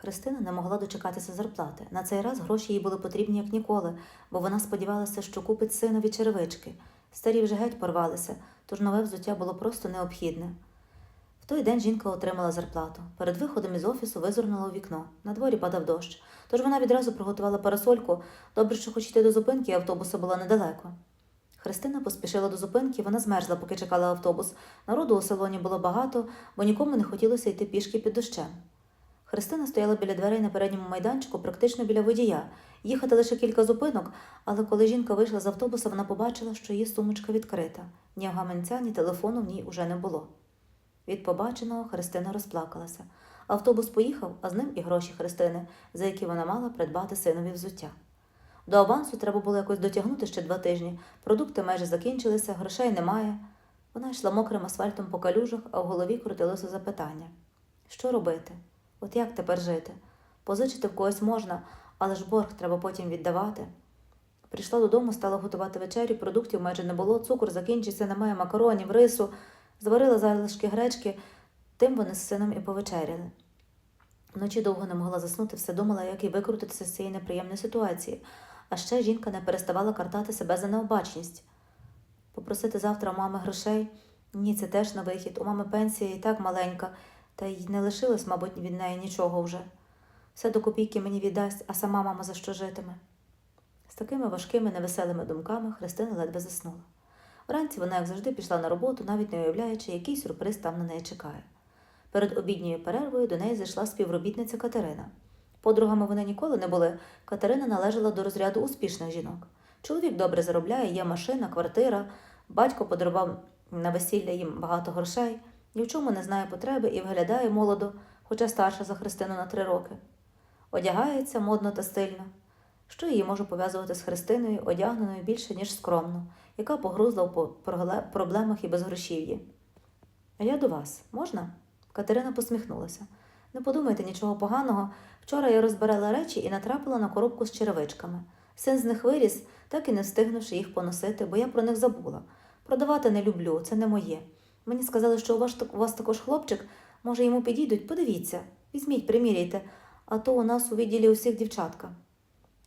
Христина не могла дочекатися зарплати. На цей раз гроші їй були потрібні як ніколи, бо вона сподівалася, що купить синові черевички. Старі вже геть порвалися, тож нове взуття було просто необхідне. В той день жінка отримала зарплату. Перед виходом із офісу визирнула у вікно. На дворі падав дощ. Тож вона відразу приготувала парасольку. Добре, що хоч йти до зупинки, автобуса було недалеко. Христина поспішила до зупинки, вона змерзла, поки чекала автобус. Народу у салоні було багато, бо нікому не хотілося йти пішки під дощем. Христина стояла біля дверей на передньому майданчику, практично біля водія. Їхати лише кілька зупинок, але коли жінка вийшла з автобуса, вона побачила, що її сумочка відкрита. Ні гаманця, ні телефону в ній уже не було. Від побаченого Христина розплакалася. Автобус поїхав, а з ним і гроші Христини, за які вона мала придбати синові взуття. До авансу треба було якось дотягнути ще два тижні. Продукти майже закінчилися, грошей немає. Вона йшла мокрим асфальтом по калюжах, а в голові крутилося запитання: що робити? От як тепер жити? Позичити в когось можна, але ж борг треба потім віддавати. Прийшла додому, стала готувати вечерю, продуктів майже не було, цукор закінчився, немає макаронів, рису, зварила залишки гречки, тим вони з сином і повечеряли. Вночі довго не могла заснути, все думала, як їй викрутитися з цієї неприємної ситуації. А ще жінка не переставала картати себе за необачність. Попросити завтра у мами грошей? Ні, це теж на вихід. У мами пенсія і так маленька, та й не лишилось, мабуть, від неї нічого вже. Все до копійки мені віддасть, а сама мама за що житиме. З такими важкими невеселими думками Христина ледве заснула. Вранці вона, як завжди, пішла на роботу, навіть не уявляючи, який сюрприз там на неї чекає. Перед обідньою перервою до неї зайшла співробітниця Катерина. Подругами вони ніколи не були. Катерина належала до розряду успішних жінок. Чоловік добре заробляє, є машина, квартира, батько подарував на весілля їм багато грошей, ні в чому не знає потреби і виглядає молодо, хоча старша за Христину на три роки. Одягається модно та стильно. Що її може пов'язувати з Христиною, одягненою більше, ніж скромно, яка погрузла в проблемах і безгрошів'ї. А я до вас, можна? Катерина посміхнулася. Не подумайте нічого поганого. Вчора я розбирала речі і натрапила на коробку з черевичками. Син з них виріс, так і не встигнувши їх поносити, бо я про них забула. Продавати не люблю, це не моє. Мені сказали, що у вас, у вас також хлопчик, може, йому підійдуть, подивіться, візьміть, приміряйте, а то у нас у відділі усіх дівчатка.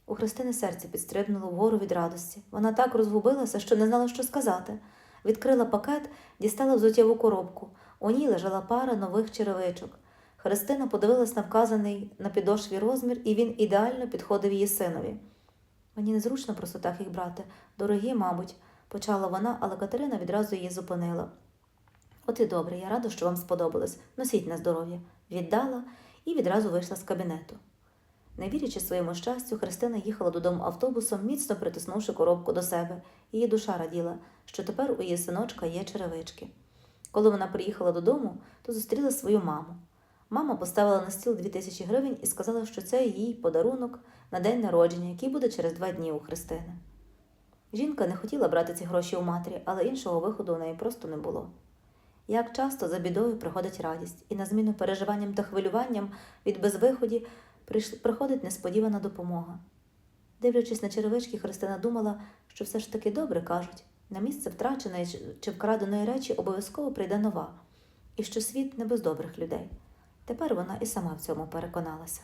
У Христини серце підстрибнуло вгору від радості. Вона так розгубилася, що не знала, що сказати. Відкрила пакет, дістала взуттєву коробку. У ній лежала пара нових черевичок. Христина подивилась на вказаний на підошві розмір, і він ідеально підходив її синові. Мені незручно просто так їх брати. Дорогі, мабуть, почала вона, але Катерина відразу її зупинила. От і добре, я рада, що вам сподобалось. Носіть на здоров'я. Віддала і відразу вийшла з кабінету. Не вірячи своєму щастю, Христина їхала додому автобусом, міцно притиснувши коробку до себе. Її душа раділа, що тепер у її синочка є черевички. Коли вона приїхала додому, то зустріла свою маму. Мама поставила на стіл дві тисячі гривень і сказала, що це її подарунок на день народження, який буде через два дні у Христини. Жінка не хотіла брати ці гроші у матері, але іншого виходу у неї просто не було. Як часто за бідою приходить радість, і на зміну переживанням та хвилюванням від безвиході приходить несподівана допомога. Дивлячись на черевички, Христина думала, що все ж таки добре кажуть на місце втраченої чи- вкраденої речі обов'язково прийде нова, і що світ не без добрих людей. Тепер вона і сама в цьому переконалася.